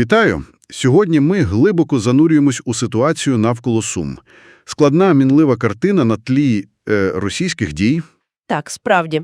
Вітаю! Сьогодні ми глибоко занурюємось у ситуацію навколо Сум. Складна, мінлива картина на тлі е, російських дій. Так, справді.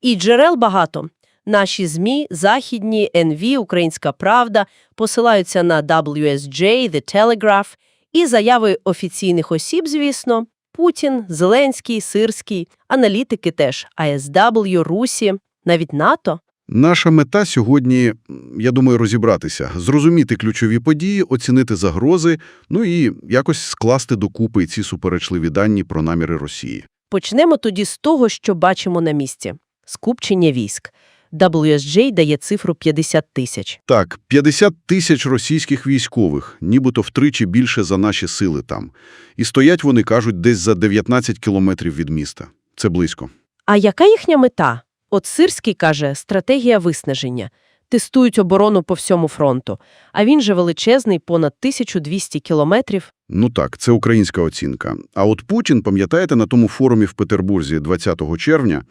І джерел багато. Наші ЗМІ, західні, НВ, Українська Правда посилаються на WSJ, The Telegraph і заяви офіційних осіб, звісно, Путін, Зеленський, Сирський, аналітики теж, АСW, Русі, навіть НАТО. Наша мета сьогодні, я думаю, розібратися, зрозуміти ключові події, оцінити загрози, ну і якось скласти докупи ці суперечливі дані про наміри Росії. Почнемо тоді з того, що бачимо на місці. Скупчення військ. WSJ дає цифру 50 тисяч. Так, 50 тисяч російських військових, нібито втричі більше за наші сили там. І стоять вони, кажуть, десь за 19 кілометрів від міста. Це близько. А яка їхня мета? От Сирський каже, стратегія виснаження. Тестують оборону по всьому фронту. А він же величезний, понад 1200 кілометрів. Ну так, це українська оцінка. А от Путін, пам'ятаєте, на тому форумі в Петербурзі 20 червня,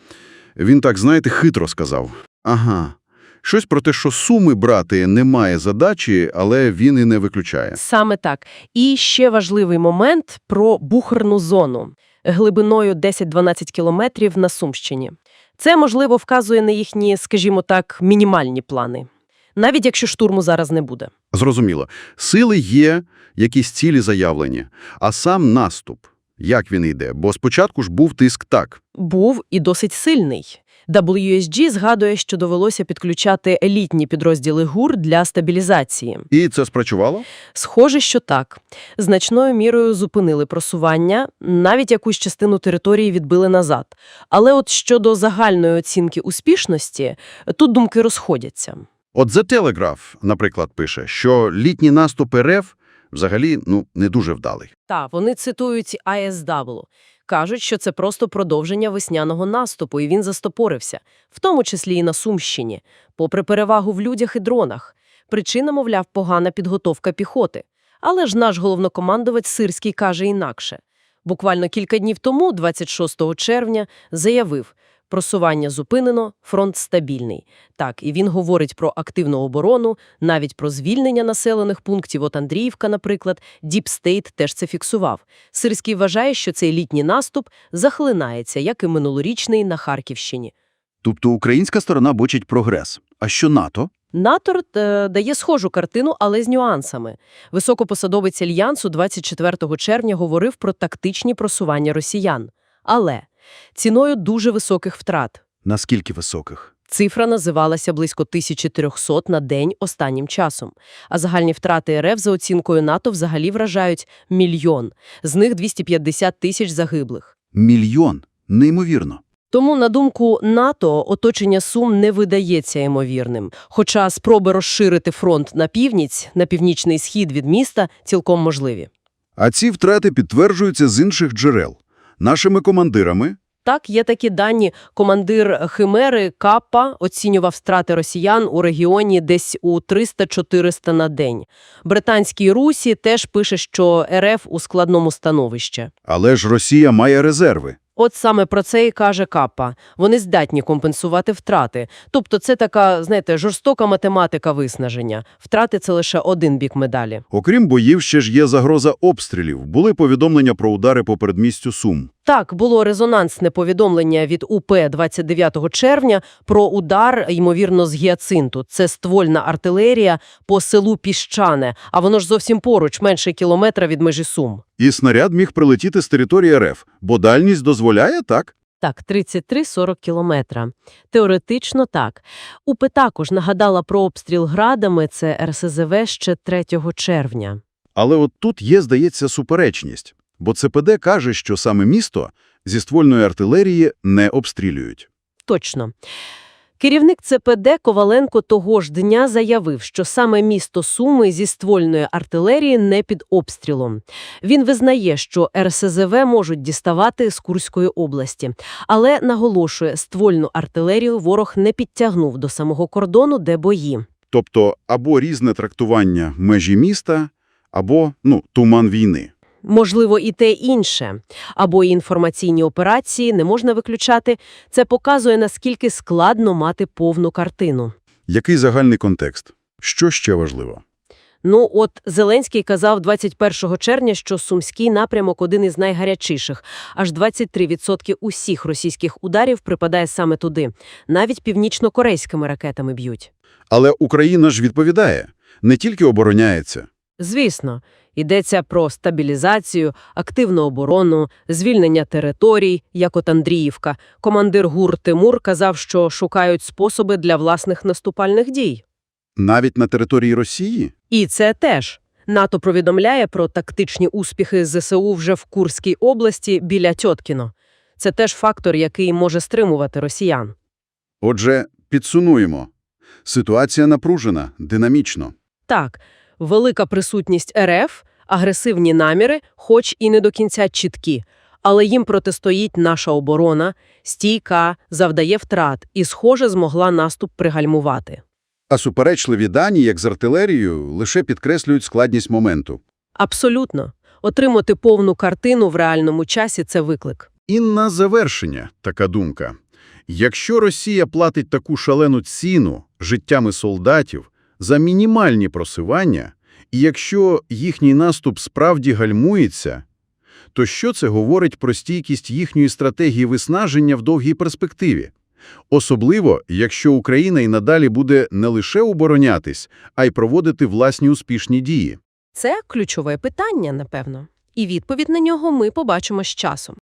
він так, знаєте, хитро сказав. Ага, щось про те, що суми брати немає задачі, але він і не виключає. Саме так. І ще важливий момент про буферну зону глибиною 10-12 кілометрів на Сумщині. Це, можливо, вказує на їхні, скажімо так, мінімальні плани. Навіть якщо штурму зараз не буде. Зрозуміло. Сили є, якісь цілі заявлені. А сам наступ, як він йде? Бо спочатку ж був тиск так. був і досить сильний. WSG згадує, що довелося підключати елітні підрозділи ГУР для стабілізації. І це спрацювало? Схоже, що так. Значною мірою зупинили просування, навіть якусь частину території відбили назад. Але от щодо загальної оцінки успішності, тут думки розходяться. От The Telegraph, наприклад, пише, що літній наступ РФ взагалі ну, не дуже вдалий. Та, вони цитують ISW. Кажуть, що це просто продовження весняного наступу, і він застопорився, в тому числі і на Сумщині, попри перевагу в людях і дронах. Причина, мовляв, погана підготовка піхоти. Але ж наш головнокомандувач Сирський каже інакше. Буквально кілька днів тому, 26 червня, заявив – просування зупинено, фронт стабільний. Так, і він говорить про активну оборону, навіть про звільнення населених пунктів, от Андріївка, наприклад, Діпстейт теж це фіксував. Сирський вважає, що цей літній наступ захлинається, як і минулорічний на Харківщині. Тобто українська сторона бачить прогрес. А що НАТО? НАТО е, дає схожу картину, але з нюансами. Високопосадовець Альянсу 24 червня говорив про тактичні просування росіян. Але ціною дуже високих втрат. Наскільки високих? Цифра називалася близько 1300 на день останнім часом. А загальні втрати РФ за оцінкою НАТО взагалі вражають мільйон. З них 250 тисяч загиблих. Мільйон. Неймовірно. Тому, на думку НАТО, оточення Сум не видається ймовірним. Хоча спроби розширити фронт на північ, на північний схід від міста цілком можливі. А ці втрати підтверджуються з інших джерел. Нашими командирами, Так, є такі дані. Командир Химери Капа оцінював страти росіян у регіоні десь у 300-400 на день. Британський Русі теж пише, що РФ у складному становищі. але ж Росія має резерви. От саме про це і каже Каппа. Вони здатні компенсувати втрати. Тобто це така, знаєте, жорстока математика виснаження. Втрати – це лише один бік медалі. Окрім боїв, ще ж є загроза обстрілів. Були повідомлення про удари по передмістю Сум. Так, було резонансне повідомлення від УП 29 червня про удар, ймовірно, з гіацинту. Це ствольна артилерія по селу Піщане, а воно ж зовсім поруч, менше кілометра від межі Сум. І снаряд міг прилетіти з території РФ, бо дальність дозволяє, так? Так, 33-40 кілометра. Теоретично так. УП також нагадала про обстріл градами, це РСЗВ ще 3 червня. Але от тут є, здається, суперечність. Бо ЦПД каже, що саме місто зі ствольної артилерії не обстрілюють. Точно. Керівник ЦПД Коваленко того ж дня заявив, що саме місто Суми зі ствольної артилерії не під обстрілом. Він визнає, що РСЗВ можуть діставати з Курської області, але наголошує, ствольну артилерію ворог не підтягнув до самого кордону, де бої. Тобто або різне трактування межі міста, або, ну, туман війни. Можливо, і те інше. Або і інформаційні операції не можна виключати. Це показує, наскільки складно мати повну картину. Який загальний контекст? Що ще важливо? Ну, от Зеленський казав 21 червня, що Сумський напрямок один із найгарячіших. Аж 23% усіх російських ударів припадає саме туди. Навіть північно-корейськими ракетами б'ють. Але Україна ж відповідає, не тільки обороняється. Звісно, йдеться про стабілізацію, активну оборону, звільнення територій, як от Андріївка. Командир ГУР Тимур казав, що шукають способи для власних наступальних дій. Навіть на території Росії? І це теж. НАТО повідомляє про тактичні успіхи ЗСУ вже в Курській області біля Тьоткіно. Це теж фактор, який може стримувати росіян. Отже, підсунуємо. Ситуація напружена, динамічно. Так, велика присутність РФ, агресивні наміри, хоч і не до кінця чіткі, але їм протистоїть наша оборона, стійка, завдає втрат і, схоже, змогла наступ пригальмувати. А суперечливі дані, як з артилерією, лише підкреслюють складність моменту. Абсолютно. Отримати повну картину в реальному часі – це виклик. І на завершення така думка. Якщо Росія платить таку шалену ціну життями солдатів за мінімальні просивання, і якщо їхній наступ справді гальмується, то що це говорить про стійкість їхньої стратегії виснаження в довгій перспективі? Особливо, якщо Україна і надалі буде не лише оборонятись, а й проводити власні успішні дії. Це ключове питання, напевно. І відповідь на нього ми побачимо з часом.